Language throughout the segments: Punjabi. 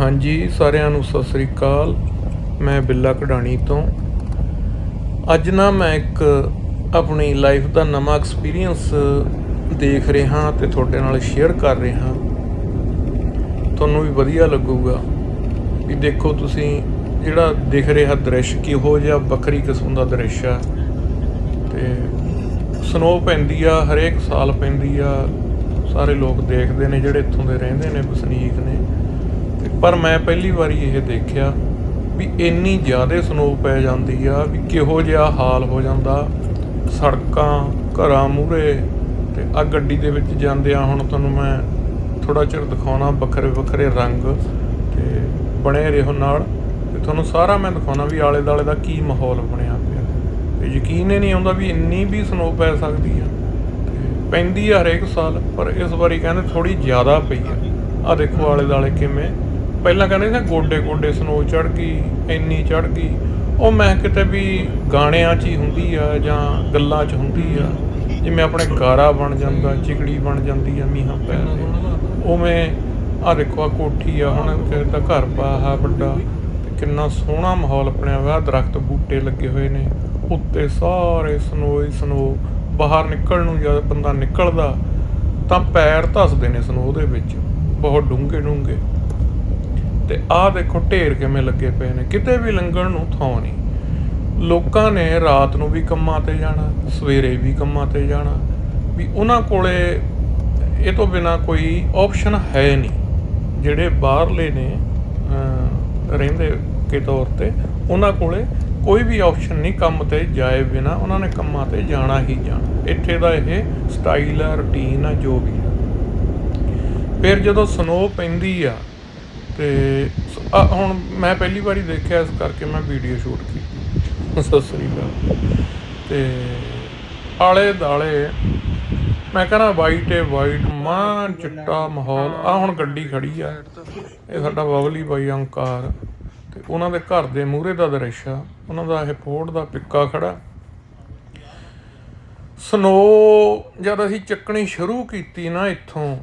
ਹਾਂਜੀ, ਸਾਰਿਆਂ ਨੂੰ ਸਤਿ ਸ੍ਰੀ ਅਕਾਲ। ਮੈਂ ਬਿੱਲਾ ਕਢਾਣੀ ਤੋਂ। ਅੱਜ ਨਾ ਮੈਂ ਇੱਕ ਆਪਣੀ ਲਾਈਫ ਦਾ ਨਵਾਂ ਐਕਸਪੀਰੀਅੰਸ ਦੇਖ ਰਿਹਾ ਤੇ ਤੁਹਾਡੇ ਨਾਲ ਸ਼ੇਅਰ ਕਰ ਰਿਹਾ ਤੁਹਾਨੂੰ ਵੀ ਵਧੀਆ ਲੱਗੂਗਾ ਵੀ ਦੇਖੋ ਤੁਸੀਂ ਜਿਹੜਾ ਦਿਖ ਰਿਹਾ ਦ੍ਰਿਸ਼ ਕਿਹੋ ਜਿਹਾ ਵੱਖਰੀ ਕਿਸਮ ਦਾ ਦ੍ਰਿਸ਼ ਆ। ਤੇ ਸਨੋ ਪੈਂਦੀ ਆ, ਹਰੇਕ ਸਾਲ ਪੈਂਦੀ ਆ। ਸਾਰੇ ਲੋਕ ਦੇਖਦੇ ਨੇ ਜਿਹੜੇ ਇੱਥੋਂ ਦੇ ਰਹਿੰਦੇ ਨੇ ਵਸਨੀਕ ਨੇ। ਪਰ ਮੈਂ ਪਹਿਲੀ ਵਾਰੀ ਇਹ ਦੇਖਿਆ ਵੀ ਇੰਨੀ ਜ਼ਿਆਦਾ ਸਨੋ ਪੈ ਜਾਂਦੀ ਆ ਵੀ ਕਿਹੋ ਜਿਹਾ ਹਾਲ ਹੋ ਜਾਂਦਾ। ਸੜਕਾਂ, ਘਰਾਂ ਮੂਹਰੇ ਤੇ ਆ ਗੱਡੀ ਦੇ ਵਿੱਚ ਜਾਂਦੇ ਆ ਹੁਣ ਤੁਹਾਨੂੰ ਮੈਂ ਥੋੜਾ ਚਿਰ ਦਿਖਾਉਣਾ ਵੱਖਰੇ ਵੱਖਰੇ ਰੰਗ ਤੇ ਬਣੇ ਰਹੋ ਨਾਲ ਤੇ ਤੁਹਾਨੂੰ ਸਾਰਾ ਮੈਂ ਦਿਖਾਉਣਾ ਵੀ ਆਲੇ ਦਾਲੇ ਦਾ ਕੀ ਮਾਹੌਲ ਬਣਿਆ ਪਿਆ। ਤੇ ਯਕੀਨ ਹੀ ਨਹੀਂ ਆਉਂਦਾ ਵੀ ਇੰਨੀ ਵੀ ਸਨੋ ਪੈ ਸਕਦੀ ਆ। ਤੇ ਪੈਂਦੀ ਆ ਹਰੇਕ ਸਾਲ, ਪਰ ਇਸ ਵਾਰੀ ਕਹਿੰਦੇ ਥੋੜੀ ਜ਼ਿਆਦਾ ਪਈ ਆ। ਆ ਦੇਖੋ ਆਲੇ ਦਾਲੇ ਕਿਵੇਂ ਪਹਿਲਾਂ ਕਹਿੰਦੇ ਸੀ ਗੋਡੇ ਗੋਡੇ ਸਨੋ ਚੜ ਗਈ, ਇੰਨੀ ਚੜ ਗਈ। ਉਹ ਮੈਂ ਕਿਤੇ ਵੀ ਗਾਣਿਆਂ 'ਚ ਹੀ ਹੁੰਦੀ ਆ ਜਾਂ ਗੱਲਾਂ 'ਚ ਹੁੰਦੀ ਆ, ਜਿਵੇਂ ਆਪਣੇ ਗਾਰਾ ਬਣ ਜਾਂਦਾ ਚਿਕੜੀ ਬਣ ਜਾਂਦੀ ਆ ਮੀਂਹਾਂ ਪੈ ਕੇ ਉਵੇਂ ਆ ਦੇਖੋ ਆ ਕੋਠੀ ਆ, ਹੁਣ ਕਿਸੇ ਦਾ ਘਰ ਪਾ ਵੱਡਾ, ਤੇ ਕਿੰਨਾ ਸੋਹਣਾ ਮਾਹੌਲ ਬਣਿਆ ਹੋਇਆ, ਦਰਖਤ ਬੂਟੇ ਲੱਗੇ ਹੋਏ ਨੇ, ਉੱਤੇ ਸਾਰੇ ਸਨੋ ਹੀ ਸਨੋ, ਬਾਹਰ ਨਿਕਲਣ ਨੂੰ ਜਦ ਬੰਦਾ ਨਿਕਲਦਾ, ਤਾਂ ਪੈਰ ਧਸਦੇ ਨੇ ਸਨੋ ਦੇ ਵਿੱਚ, ਬਹੁਤ ਡੂੰਘੇ ਡੂੰਘੇ ਤੇ ਆਹ ਦੇਖੋ ਢੇਰ ਕਿਵੇਂ ਲੱਗੇ ਪਏ ਨੇ। ਕਿਤੇ ਵੀ ਲੰਘਣ ਨੂੰ ਥਾਂ ਨਹੀਂ। ਲੋਕਾਂ ਨੇ ਰਾਤ ਨੂੰ ਵੀ ਕੰਮਾਂ ਤੇ ਜਾਣਾ, ਸਵੇਰੇ ਵੀ ਕੰਮਾਂ ਤੇ ਜਾਣਾ। ਵੀ ਉਹਨਾਂ ਕੋਲੇ ਇਹ ਤੋਂ ਬਿਨਾ ਕੋਈ ਆਪਸ਼ਨ ਹੈ ਨਹੀਂ। ਜਿਹੜੇ ਬਾਹਰਲੇ ਨੇ ਰਹਿੰਦੇ ਕੇ ਤੌਰ ਤੇ, ਉਹਨਾਂ ਕੋਲੇ ਕੋਈ ਵੀ ਆਪਸ਼ਨ ਨਹੀਂ, ਕੰਮ ਤੇ ਜਾਏ ਬਿਨਾ ਉਹਨਾਂ ਨੇ ਕੰਮਾਂ ਤੇ ਜਾਣਾ ਹੀ ਜਾਣਾ। ਇੱਥੇ ਦਾ ਇਹ ਸਟਾਈਲ ਆ ਰੁਟੀਨ ਆ, ਜੋ ਵੀ ਆ। ਫਿਰ ਜਦੋਂ ਸਨੋ ਪੈਂਦੀ ਆ ਤੇ ਸ- ਹੁਣ ਮੈਂ ਪਹਿਲੀ ਵਾਰੀ ਦੇਖਿਆ ਇਸ ਕਰਕੇ ਮੈਂ ਵੀਡੀਓ ਸ਼ੂਟ ਕੀਤੀ। ਸਤਿ ਸ੍ਰੀ ਅਕਾਲ। ਤੇ ਆਲੇ ਦਾਲੇ ਮੈਂ ਕਹਿੰਦਾ ਵਾਈਟ ਏ ਵਾਈਟ ਮਾਂ ਚਿੱਟਾ ਮਾਹੌਲ। ਆ, ਹੁਣ ਗੱਡੀ ਖੜੀ ਆ। ਇਹ ਸਾਡਾ ਬਬਲੀ ਬਾਈ ਅੰਕਾਰ ਤੇ ਉਹਨਾਂ ਦੇ ਘਰ ਦੇ ਮੂਹਰੇ ਦਾ ਦ੍ਰਿਸ਼ ਆ। ਉਹਨਾਂ ਦਾ ਇਹ ਫੋਰਡ ਦਾ ਪਿੱਕਾ ਖੜਾ। ਸਨੋ ਜਦ ਅਸੀਂ ਚੱਕਣੀ ਸ਼ੁਰੂ ਕੀਤੀ ਨਾ ਇੱਥੋਂ,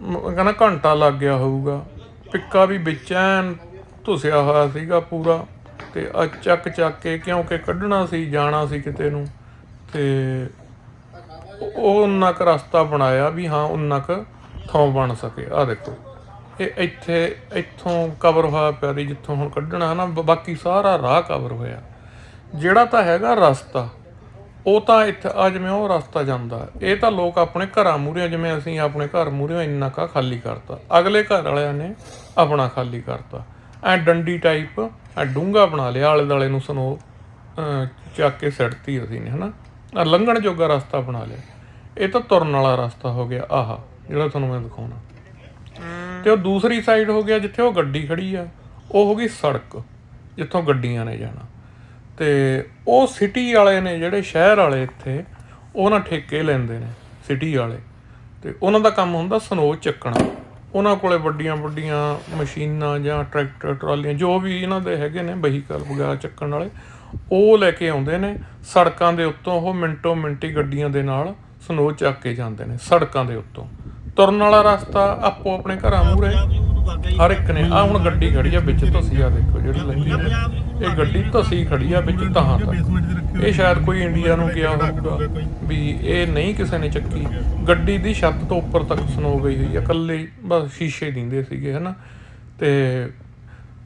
ਮ- ਕਹਿੰਦਾ ਘੰਟਾ ਲੱਗ ਗਿਆ ਹੋਊਗਾ। ਪਿੱਕਾ ਵੀ ਵਿੱਚ ਐਨ ਧੁਸਿਆ ਹੋਇਆ ਸੀਗਾ ਪੂਰਾ ਤੇ ਆ ਚੱਕ ਚੱਕ ਕੇ ਕਿਉਂਕਿ ਕੱਢਣਾ ਸੀ, ਜਾਣਾ ਸੀ ਕਿਤੇ ਨੂੰ ਤੇ ਉਹ ਉਨਾ ਕੁ ਰਸਤਾ ਬਣਾਇਆ ਵੀ ਹਾਂ, ਉਨਾ ਕੁ ਥਾਂ ਬਣ ਸਕੇ। ਆ ਦੇਖੋ, ਇਹ ਇੱਥੇ, ਇੱਥੋਂ ਕਵਰ ਹੋਇਆ ਪਿਆ ਦੀ ਜਿੱਥੋਂ ਹੁਣ ਕੱਢਣਾ ਹੈ ਨਾ ਬਾਕੀ ਸਾਰਾ ਰਾਹ ਕਵਰ ਹੋਇਆ। ਜਿਹੜਾ ਤਾਂ ਹੈਗਾ ਰਸਤਾ ਉਹ ਤਾਂ ਇੱਥੇ ਆ ਜਿਵੇਂ ਉਹ ਰਸਤਾ ਜਾਂਦਾ ਇਹ ਤਾਂ ਲੋਕ ਆਪਣੇ ਘਰਾਂ ਮੂਹਰੇ ਜਿਵੇਂ ਅਸੀਂ ਆਪਣੇ ਘਰ ਮੂਹਰੇ ਇੰਨਾ ਕਾ ਖਾਲੀ ਕਰਤਾ। ਅਗਲੇ ਘਰ ਵਾਲਿਆਂ ਨੇ ਆਪਣਾ ਖਾਲੀ ਕਰਤਾ। ਐ ਡੰਡੀ ਟਾਈਪ ਐ ਡੂੰਗਾ ਬਣਾ ਲਿਆ ਆਲੇ ਦਾਲੇ ਨੂੰ ਸਨੋ ਚੱਕ ਕੇ ਸੜਤੀ ਅਸੀਂ ਨੇ ਹਨਾ? ਆ ਲੰਘਣ ਜੋਗਾ ਰਸਤਾ ਬਣਾ ਲਿਆ। ਇਹ ਤਾਂ ਤੁਰਨ ਵਾਲਾ ਰਸਤਾ ਹੋ ਗਿਆ ਆਹ ਜਿਹੜਾ ਤੁਹਾਨੂੰ ਮੈਂ ਦਿਖਾਉਣਾ। ਤੇ ਉਹ ਦੂਸਰੀ ਸਾਈਡ ਹੋ ਗਿਆ ਜਿੱਥੇ ਉਹ ਗੱਡੀ ਖੜੀ ਆ ਉਹ ਹੋ ਗਈ ਸੜਕ ਜਿੱਥੋਂ ਗੱਡੀਆਂ ਨੇ ਜਾਣਾ। ਤੇ ਉਹ ਸਿਟੀ ਵਾਲੇ ਨੇ ਜਿਹੜੇ ਸ਼ਹਿਰ ਵਾਲੇ ਇੱਥੇ, ਉਹ ਨਾ ਠੇਕੇ ਲੈਂਦੇ ਨੇ ਸਿਟੀ ਵਾਲੇ। ਤੇ ਉਹਨਾਂ ਦਾ ਕੰਮ ਹੁੰਦਾ ਸਨੋ ਚੱਕਣਾ। ਉਹਨਾਂ ਕੋਲੇ ਵੱਡੀਆਂ ਵੱਡੀਆਂ ਮਸ਼ੀਨਾਂ ਜਾਂ ਟਰੈਕਟਰ, ਟਰਾਲੀਆਂ, ਜੋ ਵੀ ਇਹਨਾਂ ਦੇ ਹੈਗੇ ਨੇ ਵਹੀਕਲ ਵਗੈਰਾ ਚੱਕਣ ਵਾਲੇ, ਉਹ ਲੈ ਕੇ ਆਉਂਦੇ ਨੇ। ਸੜਕਾਂ ਦੇ ਉੱਤੋਂ ਉਹ ਮਿੰਟੋ ਮਿੰਟੀ ਗੱਡੀਆਂ ਦੇ ਨਾਲ ਸਨੋ ਚੱਕ ਕੇ ਜਾਂਦੇ ਨੇ, ਸੜਕਾਂ ਦੇ ਉੱਤੋਂ। ਤੁਰਨ ਵਾਲਾ ਰਸਤਾ ਆਪੋ ਆਪਣੇ ਘਰਾਂ ਮੂਹਰੇ। ਹਰ ਇੱਕ ਨੇ ਆ ਹੁਣ ਗੱਡੀ ਖੜੀ ਆ ਵਿੱਚ ਧਸੀ ਆ ਦੇਖੋ ਜਿਹੜੀ ਲੱਗੀ ਹੈ ਇਹ ਗੱਡੀ ਧਸੀ ਖੜੀ ਆ ਵਿੱਚ ਤਹਾਂ ਤੱਕ ਇਹ ਸ਼ਾਇਦ ਕੋਈ ਇੰਡੀਆ ਨੂੰ ਗਿਆ ਹੋਊਗਾ ਵੀ ਇਹ ਨਹੀਂ ਕਿਸੇ ਨੇ ਚੱਕੀ। ਗੱਡੀ ਦੀ ਛੱਤ ਤੋਂ ਉੱਪਰ ਤੱਕ ਸਨੋ ਗਈ ਹੋਈ ਆ। ਇਕੱਲੇ ਬਸ ਸ਼ੀਸ਼ੇ ਦਿੰਦੇ ਸੀਗੇ ਹਨਾ? ਤੇ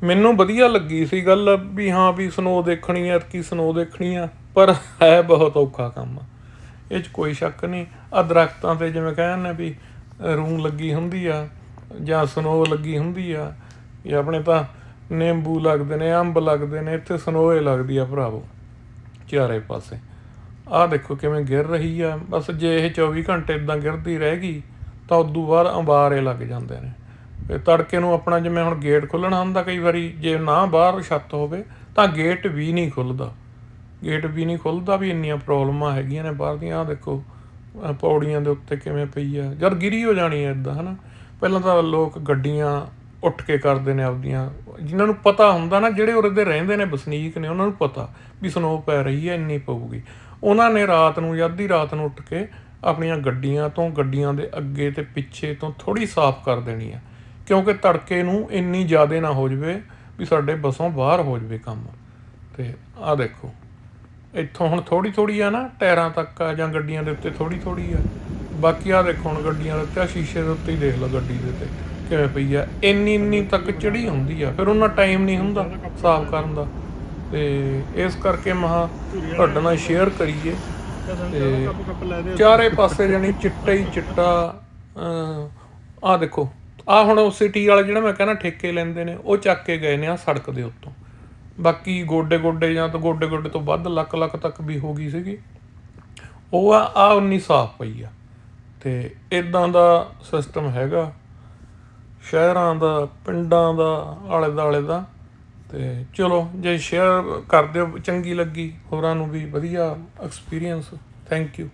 ਮੈਨੂੰ ਵਧੀਆ ਲੱਗੀ ਸੀ ਗੱਲ ਵੀ ਹਾਂ ਵੀ ਸਨੋ ਦੇਖਣੀ ਆ ਕੀ ਸਨੋ ਦੇਖਣੀ ਆ ਪਰ ਹੈ ਬਹੁਤ ਔਖਾ ਕੰਮ ਆ। ਇਹ 'ਚ ਕੋਈ ਸ਼ੱਕ ਨਹੀਂ। ਆ ਦਰਖਤਾਂ ਤੇ ਜਿਵੇਂ ਕਹਿੰਦੇ ਵੀ ਰੂੰ ਲੱਗੀ ਹੁੰਦੀ ਆ ਜਾਂ ਸਨੋ ਲੱਗੀ ਹੁੰਦੀ ਆ ਇਹ ਆਪਣੇ ਤਾਂ ਨਿੰਬੂ ਲੱਗਦੇ ਨੇ, ਅੰਬ ਲੱਗਦੇ ਨੇ, ਇੱਥੇ ਸਨੋਏ ਲੱਗਦੀ ਆ ਭਰਾਵੋ, ਚਾਰੇ ਪਾਸੇ। ਆਹ ਦੇਖੋ ਕਿਵੇਂ ਗਿਰ ਰਹੀ ਆ, ਬਸ ਜੇ ਇਹ 24 ਘੰਟੇ ਇਦਾਂ ਗਿਰਦੀ ਰਹਿ ਗਈ, ਤਾਂ ਉਦੋਂ ਬਾਅਦ ਅੰਬਾਰੇ ਲੱਗ ਜਾਂਦੇ ਨੇ। ਤੇ ਤੜਕੇ ਨੂੰ ਆਪਣਾ ਜਿਵੇਂ ਹੁਣ ਗੇਟ ਖੁੱਲਣਾ ਹੁੰਦਾ ਕਈ ਵਾਰੀ, ਜੇ ਨਾ ਬਾਹਰ ਛੱਤ ਹੋਵੇ, ਤਾਂ ਗੇਟ ਵੀ ਨਹੀਂ ਖੁੱਲਦਾ। ਗੇਟ ਵੀ ਨਹੀਂ ਖੁੱਲਦਾ ਵੀ ਇੰਨੀਆਂ ਪ੍ਰੋਬਲਮਾਂ ਹੈਗੀਆਂ ਨੇ ਬਾਹਰ ਦੀਆਂ। ਆਹ ਦੇਖੋ ਪੌੜੀਆਂ ਦੇ ਉੱਤੇ ਕਿਵੇਂ ਪਈ ਆ, ਜਦ ਗਿਰੀ ਹੋ ਜਾਣੀ ਐ ਇਦਾਂ ਹਨਾ? ਪਹਿਲਾਂ ਤਾਂ ਲੋਕ ਗੱਡੀਆਂ ਉੱਠ ਕੇ ਕਰਦੇ ਨੇ ਆਪਦੀਆਂ। ਜਿਨ੍ਹਾਂ ਨੂੰ ਪਤਾ ਹੁੰਦਾ ਨਾ, ਜਿਹੜੇ ਉਰੇ ਦੇ ਰਹਿੰਦੇ ਨੇ ਵਸਨੀਕ ਨੇ, ਉਹਨਾਂ ਨੂੰ ਪਤਾ ਵੀ ਸਨੋ ਪੈ ਰਹੀ ਹੈ, ਇੰਨੀ ਪਊਗੀ। ਉਹਨਾਂ ਨੇ ਰਾਤ ਨੂੰ ਜਾਂ ਅੱਧੀ ਰਾਤ ਨੂੰ ਉੱਠ ਕੇ ਆਪਣੀਆਂ ਗੱਡੀਆਂ ਤੋਂ, ਗੱਡੀਆਂ ਦੇ ਅੱਗੇ ਤੇ ਪਿੱਛੇ ਤੋਂ ਥੋੜੀ ਸਾਫ਼ ਕਰ ਦੇਣੀ ਆ। ਕਿਉਂਕਿ ਤੜਕੇ ਨੂੰ ਇੰਨੀ ਜ਼ਿਆਦਾ ਨਾ ਹੋ ਜਵੇ ਵੀ ਸਾਡੇ ਬਸੋਂ ਬਾਹਰ ਹੋ ਜਵੇ ਕੰਮ। ਤੇ ਆਹ ਦੇਖੋ, ਇੱਥੋਂ ਹੁਣ ਥੋੜੀ ਥੋੜੀ ਆ ਨਾ, ਟਾਇਰਾਂ ਤੱਕ ਆ ਜਾਂ ਗੱਡੀਆਂ ਦੇ ਉੱਤੇ ਥੋੜੀ ਥੋੜੀ ਆ। ਬਾਕੀ ਆ ਦੇਖੋ ਹੁਣ ਗੱਡੀਆਂ ਦੇ ਉੱਤੇ, ਆਹ ਸ਼ੀਸ਼ੇ ਦੇ ਉੱਤੇ ਹੀ ਦੇਖ ਲਓ ਗੱਡੀ ਦੇ ਉੱਤੇ ਕਿਵੇਂ ਪਈ ਆ। ਇੰਨੀ ਇੰਨੀ ਤੱਕ ਚੜੀ ਹੁੰਦੀ ਆ, ਫਿਰ ਉਹਨਾਂ ਟਾਈਮ ਨਹੀਂ ਹੁੰਦਾ ਸਾਫ਼ ਕਰਨ ਦਾ। ਤੇ ਇਸ ਕਰਕੇ ਮਹਾ ਤੁਹਾਡੇ ਨਾਲ ਸ਼ੇਅਰ ਕਰੀਏ। ਤੇ ਚਾਰੇ ਪਾਸੇ ਜਾਨੀ ਚਿੱਟਾ ਹੀ ਚਿੱਟਾ ਆ ਦੇਖੋ ਆ ਹੁਣ ਸਿਟੀ ਵਾਲੇ ਜਿਹੜਾ ਮੈਂ ਕਹਿੰਦਾ ਠੇਕੇ ਲੈਂਦੇ ਨੇ, ਉਹ ਚੱਕ ਕੇ ਗਏ ਨੇ ਆ ਸੜਕ ਦੇ ਉੱਤੋਂ। ਬਾਕੀ ਗੋਡੇ ਗੋਡੇ ਜਾਂ ਤਾਂ ਗੋਡੇ ਗੋਡੇ ਤੋਂ ਵੱਧ ਲੱਕ ਲੱਕ ਤੱਕ ਵੀ ਹੋ ਗਈ ਸੀਗੀ। ਉਹ ਆ ਆ ਉਨੀ ਸਾਫ਼ ਪਈ ਆ। ਤੇ ਇਦਾਂ ਦਾ ਸਿਸਟਮ ਹੈਗਾ। ਸ਼ਹਿਰਾਂ ਦਾ, ਪਿੰਡਾਂ ਦਾ ਆਲੇ ਦੁਆਲੇ ਦਾ। ਤੇ ਚਲੋ, ਜੇ ਸ਼ੇਅਰ ਕਰ ਦਿਓ, ਚੰਗੀ ਲੱਗੀ, ਹੋਰਾਂ ਨੂੰ ਵੀ ਵਧੀਆ ਐਕਸਪੀਰੀਅੰਸ ਥੈਂਕ ਯੂ